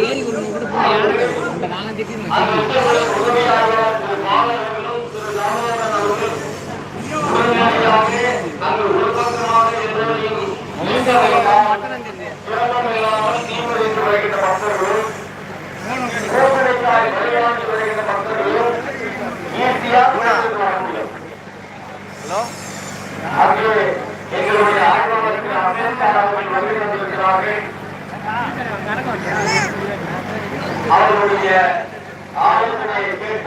ஏறி ஒரு கொடுப்போம் யாரும் நாலாம் தேதி ஹலோ அங்கே எங்களுடைய ஆய்வகத்தில் அம்பேத்கர் அவர்கள் வருகை அவர்களுடைய ஆலோசனையை கேட்டு